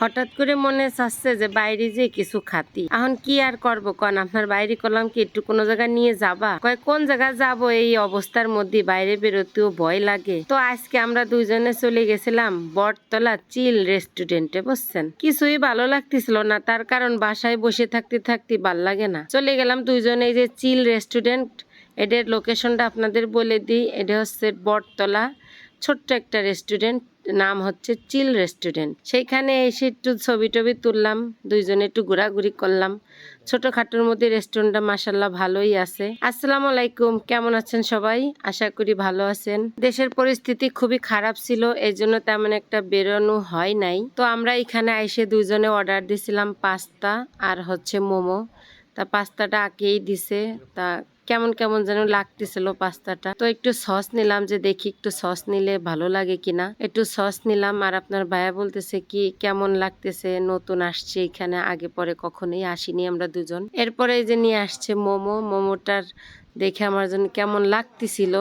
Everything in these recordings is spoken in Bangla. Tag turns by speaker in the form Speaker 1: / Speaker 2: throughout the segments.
Speaker 1: হঠাৎ করে মনে চাচ্ছে যে বাইরে যে কিছু খাতি। এখন কি আর করব কন? আপনার বাইরে করলাম কি? একটু কোনো জায়গায় নিয়ে যাবা? কয়, কোন জায়গায় যাব? এই অবস্থার মধ্যে বাইরে বেরোতেও ভয় লাগে। তো আজকে আমরা দুইজনে চলে গেছিলাম বটতলা চিল রেস্টুরেন্টে, বুঝছেন? কিছুই ভালো লাগতেছিল না। তার কারণ বাসায় বসে থাকতে থাকতে ভালো লাগে না। চলে গেলাম দুইজনে, এই যে চিল রেস্টুরেন্ট এটার লোকেশনটা আপনাদের বলে দিই। এটা হচ্ছে বটতলা ছোট্ট একটা রেস্টুরেন্ট নাম হচ্ছে চিল রেস্টুরেন্ট সেইখানে এসে একটু ছবি টবি তুললাম, দুইজনে একটু ঘোরাঘুরি করলাম। ছোটখাটোর মধ্যে রেস্টুরেন্টটা মাসাল্লাহ ভালোই আছে। আসসালামু আলাইকুম, কেমন আছেন সবাই? আশা করি ভালো আছেন। দেশের পরিস্থিতি খুবই খারাপ ছিল এই জন্য তেমন একটা বেরোনো হয় নাই। তো আমরা এখানে এসে দুইজনে অর্ডার দিছিলাম পাস্তা আর হচ্ছে মোমো। তা পাস্তাটা আঁকেই দিছে, তা কেমন কেমন যেন লাগতেছিল পাস্তাটা। তো একটু সস নিলাম যে দেখি একটু সস নিলে ভালো লাগে কিনা একটু সস নিলাম আর আপনার ভাইয়া বলতেছে কি, কেমন লাগতেছে? নতুন আসছে এখানে, আগে পরে কখনোই আসিনি আমরা দুজন। এরপরে যে নিয়ে আসছে মোমো। মোমোটার দেখে আমার জন্য কেমন লাগতেছিল,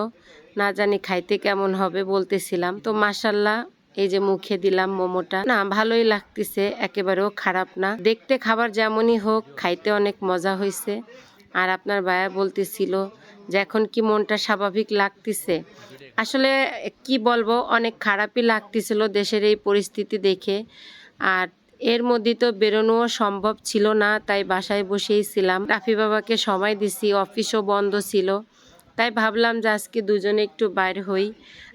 Speaker 1: না জানি খাইতে কেমন হবে বলতেছিলাম। তো মাসাল্লাহ এই যে মুখে দিলাম মোমোটা। না, ভালোই লাগতেছে, একেবারেও খারাপ না। দেখতে খাবার যেমনই হোক, খাইতে অনেক মজা হয়েছে আর আপনার ভাইয়া বলতেছিল যে এখন কি মনটা স্বাভাবিক লাগতেছে। আসলে কি বলব, অনেক খারাপই লাগতেছিল দেশের এই পরিস্থিতি দেখে। আর এর মধ্যে তো বেরোনোও সম্ভব ছিল না, তাই বাসায় বসেই ছিলাম। রাফি বাবাকে সময় দিছি, অফিসও বন্ধ ছিল। তাই ভাবলাম যে আজকে দুজনে একটু বাইর হই।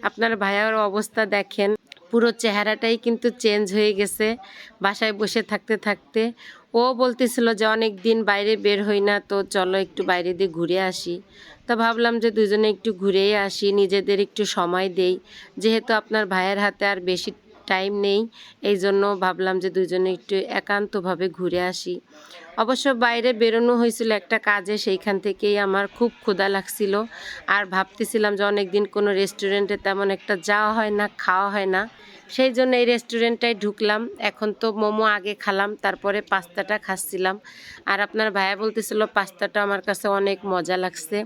Speaker 1: আপনার ভাইয়ার অবস্থা দেখেন, পুরো চেহারাটাই কিন্তু চেঞ্জ হয়ে গেছে। বাসায় বসে থাকতে থাকতে ও বলতেছিল যে অনেক দিন বাইরে বের হই না, তো চলো একটু বাইরে দিয়ে ঘুরে আসি। তো ভাবলাম যে দুজনে একটু ঘুরেই আসি, নিজেদের একটু সময় দেই। যেহেতু আপনার ভাইয়ের হাতে আর বেশি টাইম নেই। এই জন্য ভাবলাম যে দুজনে একটু একান্তভাবে ঘুরে আসি। অবশ্য বাইরে বেরোনো হয়েছিল একটা কাজে, সেইখান থেকেই আমার খুব ক্ষুধা লাগছিল। আর ভাবতেছিলাম যে অনেক দিন কোনো রেস্টুরেন্টে তেমন একটা যাওয়া হয় না, খাওয়া হয় না। সেই জন্য এই রেস্টুরেন্টটায় ঢুকলাম। এখন তো মোমো আগে খালাম, তারপরে পাস্তাটা খাচ্ছিলাম। আর আপনার ভাইয়া বলতেছিল, পাস্তাটা আমার কাছে অনেক মজা লাগছে।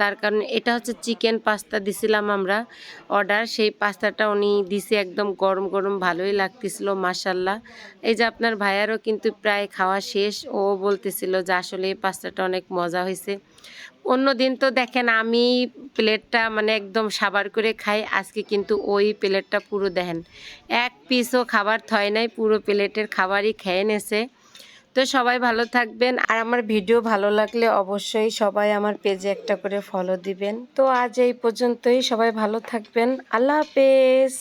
Speaker 1: তার কারণ এটা হচ্ছে চিকেন পাস্তা দিছিলাম আমরা অর্ডার, সেই পাস্তাটা উনি দিছে একদম গরম গরম, ভালোই লাগতেছিল মাসাল্লাহ এই যে আপনার ভাইয়ারও কিন্তু প্রায় খাওয়া শেষ, ও বলতেছিল যে আসলে এই পাস্তাটা অনেক মজা হয়েছে। অন্য দিন তো দেখেন আমি প্লেটটা মানে একদম সাবার করে খাই, আজকে কিন্তু ওই প্লেটটা পুরো দেখেন, এক পিসও খাবার থয় নাই, পুরো প্লেটের খাবারই খেয়ে নেছে। তো সবাই ভালো থাকবেন। আর আমার ভিডিও ভালো লাগলে অবশ্যই সবাই আমার পেজে একটা করে ফলো দিবেন। তো আজ এই পর্যন্তই। সবাই ভালো থাকবেন। আল্লাহ হাফেজ।